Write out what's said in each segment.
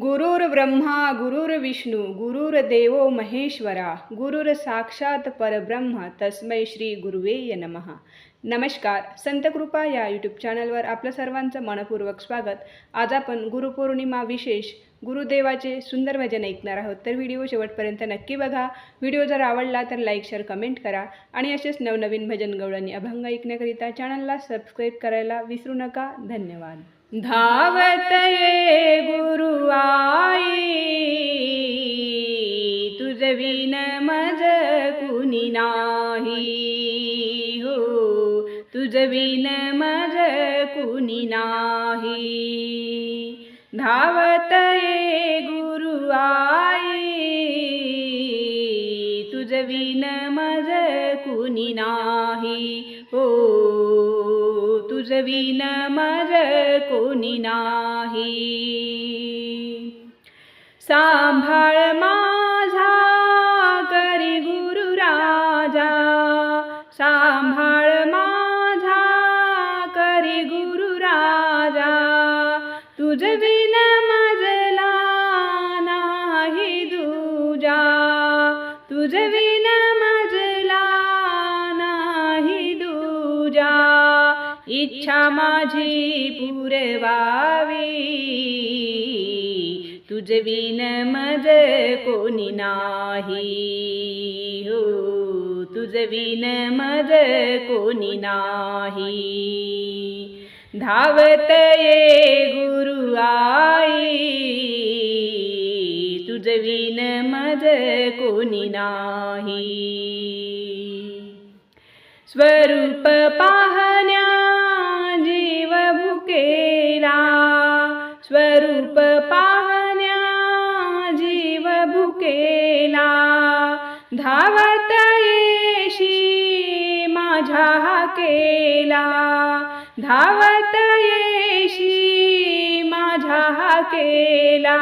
गुरुर् ब्रह्मा गुरुर्विष्णू गुरुर्देवो महेश्वरा गुरुर साक्षात परब्रह्म तस्मै श्री गुरुवे नमः. नमस्कार संतकृपा या यूट्यूब चॅनलवर आपलं सर्वांचं मनपूर्वक स्वागत. आज आपण गुरुपौर्णिमा विशेष गुरुदेवाचे सुंदर भजन ऐकणार आहोत. तर व्हिडिओ शेवटपर्यंत नक्की बघा. व्हिडिओ जर आवडला तर लाईक शेअर कमेंट करा आणि असेच नवनवीन भजन गवळणी अभंग ऐकण्याकरिता चॅनलला सबस्क्राईब करायला विसरू नका. धन्यवाद. धावत ये गुरु आई. तुझ विन मज कुणी नाही हो. तुझ विन मज कुणी नाही. धावत ये गुरु आई. तुझ विन मज कुणी नाही हो. विन मज कोणी नाही सांभाळ माझा करी गुरु राजा सांभाळ माझा करी गुरु राजा तुझ विन मजला नाही दूजा तुझ विन इच्छा माझी पुरवावी. तुझ विन मज कोणी नाही. हो तुझ विन मज कोणी नाही. धावत ये गुरु आई. तुझ विन मज कोणी नाही. स्वरूप पाहण्या भुकेला स्वरूप पाहण्या जीव भुकेला. धावत येशी माझ्या केला धावत येशी माझ्या केला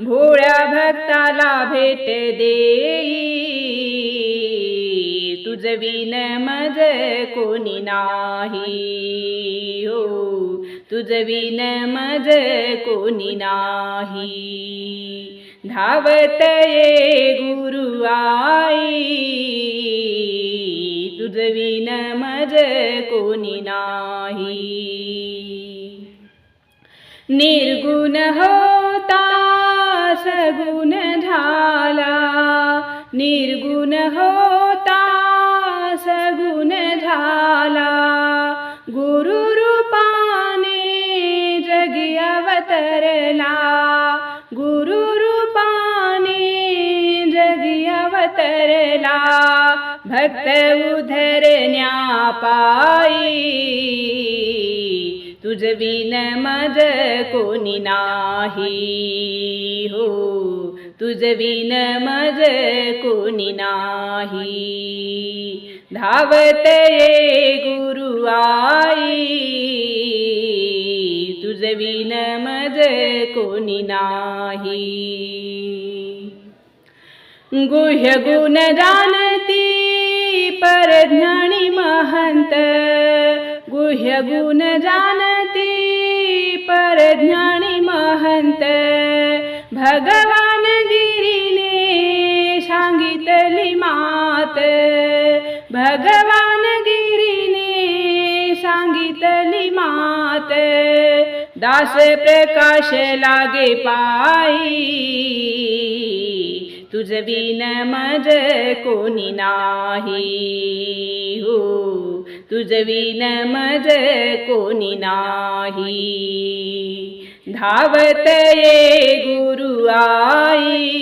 भोळ्या भक्ताला भेट देई. तुझ मज कोणी नाही. हो. तुझ विन मज कोणी नाही. धावत ये गुरु आई तुझ विन मज कोणी नाही. निर्गुण होता सगुण झाला. निर्गुण होता केला भक्त उधरण्या पायी तुझ विन मज कोणी नाही हो. तुझ विन मज कोणी नाही. धावत ये गुरु आई. तुझ विन मज कोणी नाही. गुह्य गुण जाणती परज्ञानी महंत। गुह्य गुण जाणती परज्ञानी महंत। भगवान गिरीने सांगितली मात। भगवान गिरीने सांगितली मात। दास प्रकाश लागे पायी। तुझ विन मज कोणी नाही. हो तुझविन मज कोणी नाही. धावत ये गुरु आई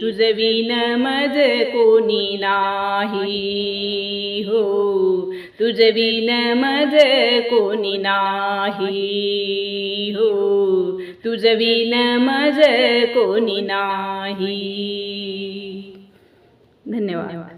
तुझविन मज कोणी नाही. हो तुझ विन मज कोणी नाही. तुझ विन मज कोणी नाही. धन्यवाद.